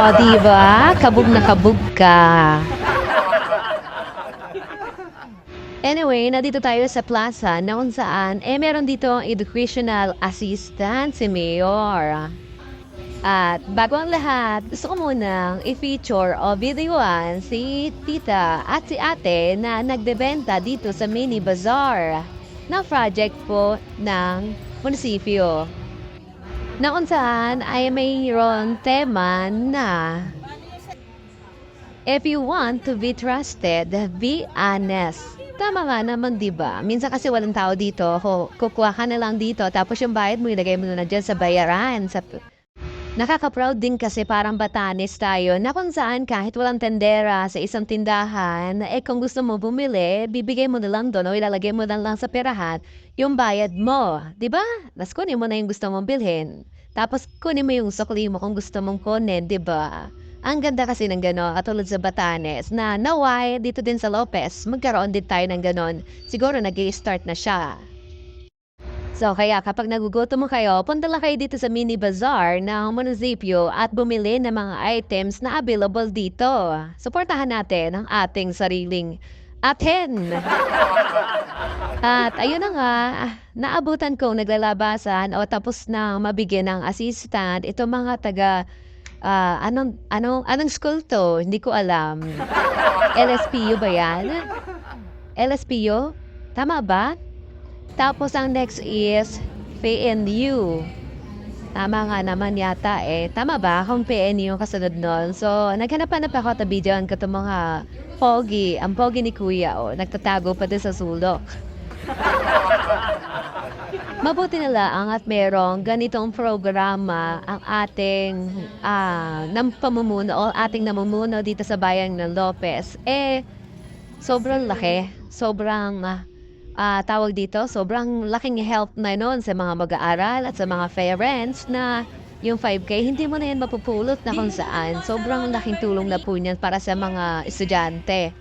Oh, di ba? Kabog na kabog ka. Anyway, nandito tayo sa plaza na kung saan, eh meron dito ang educational assistant si Mayor. At bago ang lahat, gusto ko munang i-feature o videoan si tita at si ate na nagbebenta dito sa mini bazaar na project po ng munisipyo. Na kung saan ay mayroon tema na If you want to be trusted, be honest. Tama nga naman, di ba? Minsan kasi walang tao dito. Ho, kukuha ka na lang dito, tapos yung bayad mo, ilagay mo na dyan sa bayaran. Sa... Nakaka-proud din kasi parang batanes tayo na kung saan kahit walang tendera sa isang tindahan, eh kung gusto mo bumili, bibigay mo na lang doon o ilalagay mo na lang sa perahan yung bayad mo. Ba? Tapos kunin mo na yung gusto mong bilhin. Tapos kunin mo yung sukli mo kung gusto mong kunin, ba? Ang ganda kasi ng gano'n, katulad sa Batanes, na naway dito din sa Lopez, magkaroon din tayo ng gano'n. Siguro nag start na siya. So kaya kapag nagugutom mo kayo, punta lang kayo dito sa mini bazaar ng munisipyo at bumili ng mga items na available dito. Suportahan natin ang ating sariling atin. At ayun na nga, naabutan kong naglalabasan o tapos na mabigyan ng assistant ito mga taga ah, anong anong anong school to? Hindi ko alam. LSPU ba 'yan? LSPU? Tama ba? Tapos ang next is PNU. Tama nga naman yata eh. Tama ba kung PNU yung kasunod nun? So, naghanap-hanap ako at videoan ko itong mga pogi. Ang pogi ni Kuya, oh, nagtatago pa din sa sulok. Mabuti na lang at merong ganitong programa ang ating ah, nam pamumuno o ating namumuno dito sa bayan ng Lopez. Eh, sobrang laki. Sobrang ah, ah, tawag dito, sobrang laking help na nun sa mga mag-aaral at sa mga parents na yung 5K, hindi mo na yan mapupulot na kung saan. Sobrang laking tulong na po niyan para sa mga estudyante.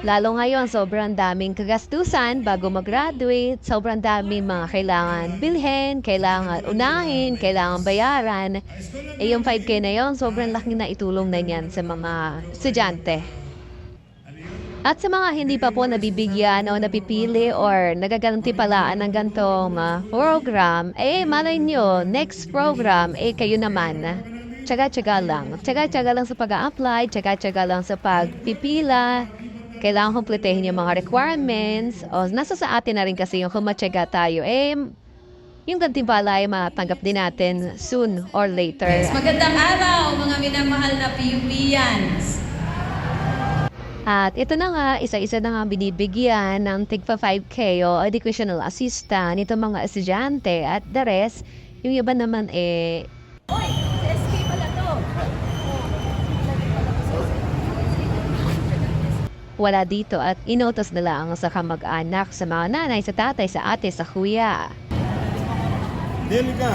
Lalo ngayon, sobrang daming kagastusan bago mag-graduate, sobrang daming mga kailangan bilhin, kailangan unahin, kailangan bayaran. Eh yung 5K na yon, sobrang laking na itulong na yan sa mga estudyante. At sa mga hindi pa po nabibigyan o napipili or nagaganti palaan ng gantong ah, program, eh malay nyo, next program, eh kayo naman. Tsaga-tsaga lang. Tsaga-tsaga lang sa pag-a-apply, tsaga-tsaga lang sa pagpipila. Kailangan kumpletehin yung mga requirements. O nasa sa atin na rin kasi yung kumatsaga tayo. Eh, yung gantimpala ay matanggap din natin soon or later. Magandang araw mga minamahal na PUPians. At ito na nga, isa-isa na nga binibigyan ng tigpa 5K o educational assistant ito mga estudyante at the rest, yung iba naman eh, Oy, SK pala to. wala dito at inutos na lang sa kamag-anak, sa mga nanay, sa tatay, sa ate, sa kuya. Deli ka.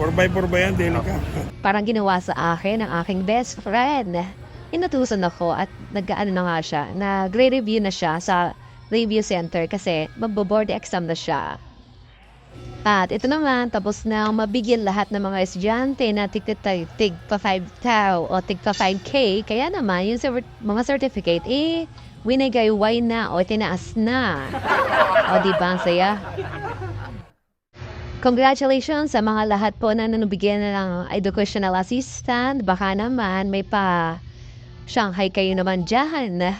4x4 ba yan? Deli ka. Parang ginawa sa akin ng aking best friend. Inutusan ako at nag-ano na nga siya, nagre-review na siya sa review center kasi magbo-board exam na siya. At ito naman, tapos na mabigyan lahat ng mga estudyante na tig, tig, tig pa 5 tao o tig pa 5K. Kaya naman, yung mga certificate, eh, winagayway na o tinaas na. O di ba, saya? Congratulations sa mga lahat po na nanubigyan na ng educational assistant. Baka naman may pa Shanghai kayo naman dyan.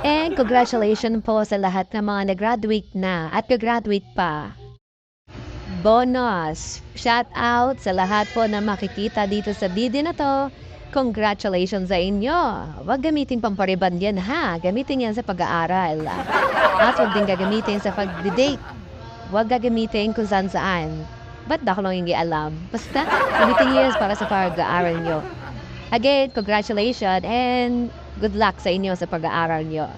And congratulations po sa lahat ng mga nag-graduate na at graduate pa. Bonus! Shout out sa lahat po na makikita dito sa video na to. Congratulations sa inyo! Huwag gamitin pampariban yan ha. Gamitin yan sa pag-aaral. At huwag din gagamitin sa pag-date. Huwag gagamitin kung saan saan. Ba't ako lang hindi alam? Basta, gamitin yan para sa pag-aaral nyo. Again, congratulations and good luck sa inyo sa pag-aaral nyo.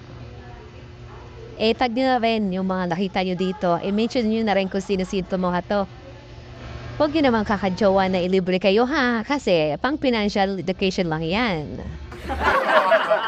Eh, tag nyo na rin yung mga nakita nyo dito. I-mention nyo na rin kung sino-sino mga to. Huwag nyo naman kakadyowa na ilibre kayo ha, kasi pang financial education lang yan.